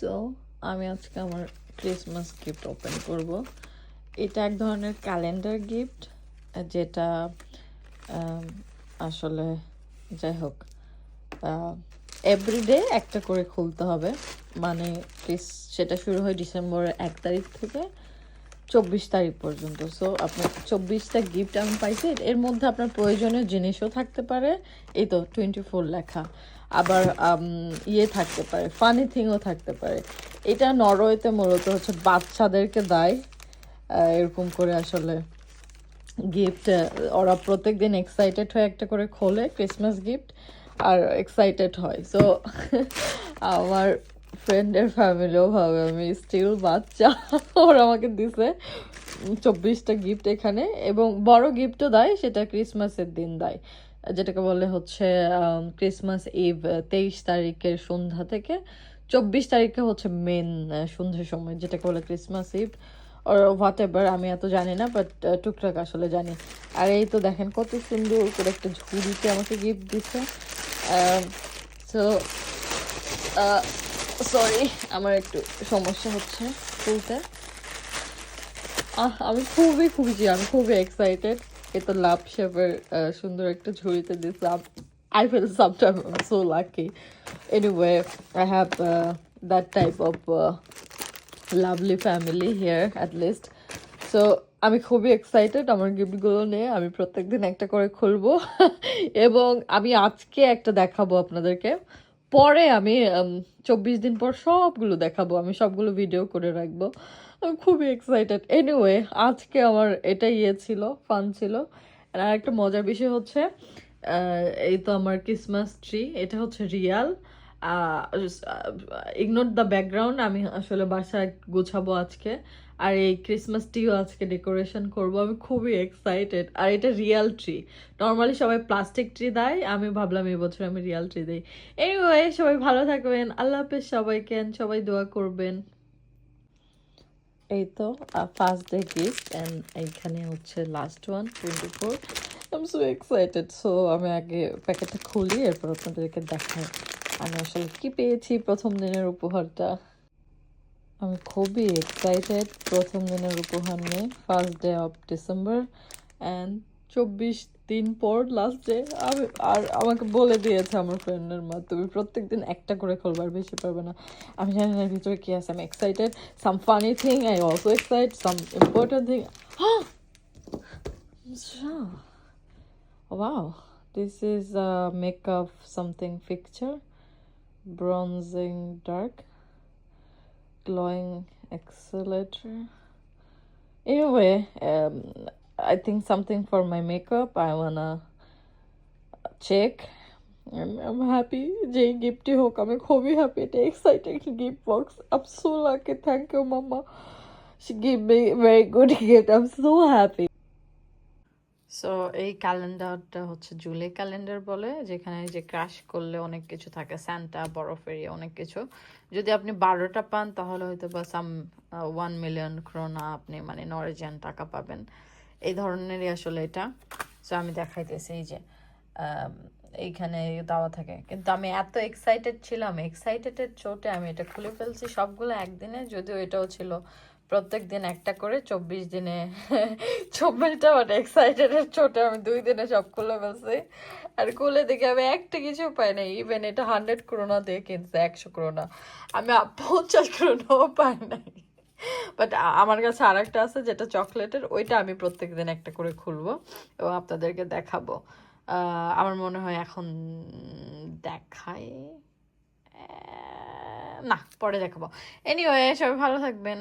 তো আমি আজকে আমার ক্রিসমাস গিফট ওপেন করব। এটা এক ধরনের ক্যালেন্ডার গিফট যেটা আসলে যাই হোক এভরিডে একটা করে খুলতে হবে। মানে ক্রিস সেটা শুরু হয় ডিসেম্বরের এক তারিখ থেকে চব্বিশ তারিখ পর্যন্ত। সো আপনার চব্বিশটা গিফট আমি পাইছি। এর মধ্যে আপনার প্রয়োজনীয় জিনিসও থাকতে পারে। এই তো টোয়েন্টি ফোর লেখা। আবার ইয়ে থাকতে পারে ফানি থিংও থাকতে পারে। এটা নরওয়েতে মূলত হচ্ছে বাচ্চাদেরকে দেয় এরকম করে আসলে গিফট ওরা প্রত্যেক দিন এক্সাইটেড হয়ে একটা করে খোলে ক্রিসমাস গিফট আর এক্সাইটেড হয়। সো আমার ফ্রেন্ডের ফ্যামিলিও ভাবে, আমি স্টিল বাচ্চা, ওরা আমাকে দিছে চব্বিশটা গিফট এখানে, এবং বড় গিফটও দেয়, সেটা ক্রিসমাসের দিন দেয়। যেটাকে বলে হচ্ছে ক্রিসমাস ইভ তেইশ তারিখের সন্ধ্যা থেকে চব্বিশ তারিখে হচ্ছে মেন সন্ধ্যার সময় যেটাকে বলে ক্রিসমাস ইভ ওর হোয়াট এভার আমি এত জানি না বাট টুকটাক আসলে জানি। আর এই তো দেখেন কত সুন্দর করে একটা ঝুড়িতে আমাকে গিফট দিচ্ছে। সো সরি আমার একটু সমস্যা হচ্ছে খুলতে। আহ, আমি খুবই খুশি, আমি খুবই এক্সাইটেড এ তো লাভ শেপের সুন্দর একটা ঝুড়িতে দিয়েছিলাম I feel sometimes I'm so lucky. Anyway, I have uh, that type of uh, lovely family here at least. So আমি খুবই এক্সাইটেড আমার গিফটগুলো নিয়ে আমি প্রত্যেকদিন একটা করে খুলবো এবং আমি আজকে একটা দেখাবো আপনাদেরকে পরে আমি চব্বিশ দিন পর সবগুলো দেখাবো, আমি সবগুলো ভিডিও করে রাখব। আমি খুবই এক্সাইটেড এনিওয়ে আজকে আমার এটা ইয়ে ছিল ফান ছিল। আর একটা মজার বিষয় হচ্ছে এই তো আমার ক্রিসমাস ট্রি এটা হচ্ছে রিয়াল ইগনোর দ্য ব্যাকগ্রাউন্ড আমি আসলে বাসায় গোছাবো আজকে। আর এই ক্রিসমাস ট্রিও আজকে ডেকোরেশন করব। আমি খুবই এক্সাইটেড আর এটা রিয়াল ট্রি নর্মালি সবাই প্লাস্টিক ট্রি দেয়। আমি ভাবলাম এই বছর আমি রিয়াল ট্রি দিই। এনিওয়ে সবাই ভালো থাকবেন। আল্লাহ হাফেজ সবাইকে। and সবাই দোয়া করবেন। এই তো ফার্স্ট ডে গিফট অ্যান্ড এইখানে হচ্ছে last one twenty four I am so excited so আমি আগে প্যাকেটটা খুলি, এরপর আপনাদেরকে দেখাই। আমি আসলে কি পেয়েছি প্রথম দিনের উপহারটা? আমি খুবই এক্সাইটেড প্রথম দিনের উপহার নিয়ে first day of December and চব্বিশ দিন পর লাস্ট ডে আমি আর আমাকে বলে দিয়েছে আমার ফ্রেন্ডের মা তুমি প্রত্যেক দিন একটা করে খুলবে আর বেশি পারবে না। আমি জানি না ভিতরে কি আছে আমি excited some funny thing I also excite some important thing Wow, this is a makeup something fixture, bronzing dark, glowing accelerator. Anyway, um, I think something for my makeup. I wanna check. I'm, I'm happy. Jay gift ho I'm very happy. It's exciting gift box. I'm so lucky. Thank you, Mama. She gave me very good gift. I'm so happy. So এই ক্যালেন্ডারটা হচ্ছে July calendar বলে, যেখানে যে crush করলে অনেক কিছু থাকে। স্যান্টা বরফের ইয়ে অনেক কিছু। যদি আপনি বারোটা পান, তাহলে হয়তো বা সাম ওয়ান মিলিয়ন ক্রোনা আপনি মানে নরেজিয়ান টাকা পাবেন। এই ধরনেরই আসলে এটা। সো আমি দেখাইতেছি এই যে এইখানে দেওয়া থাকে। কিন্তু আমি এত এক্সাইটেড ছিলাম এক্সাইটেডের চোটে আমি এটা খুলে ফেলছি সবগুলো একদিনে, যদিও এটাও ছিল প্রত্যেক দিন একটা করে চব্বিশ দিনে, চব্বিশটা মানে এক্সাইটেডের চোটে আমি দুই দিনে সব খুলে ফেলছি। আর খুলে দেখে আমি একটা কিছু পাই নাই ইভেন এটা হান্ড্রেড করোনা দিয়ে কিনছে, একশো করোনা আমি পঞ্চাশ করোনাও পাই নাই। বাট আমার কাছে আর একটা আছে যেটা চকলেটের, ওইটা আমি প্রত্যেক দিন একটা করে খুলবো এবং আপনাদেরকে দেখাবো। আমার মনে হয় এখন দেখাই না, পরে দেখাবো। এনিওয়ে সবাই ভালো থাকবেন।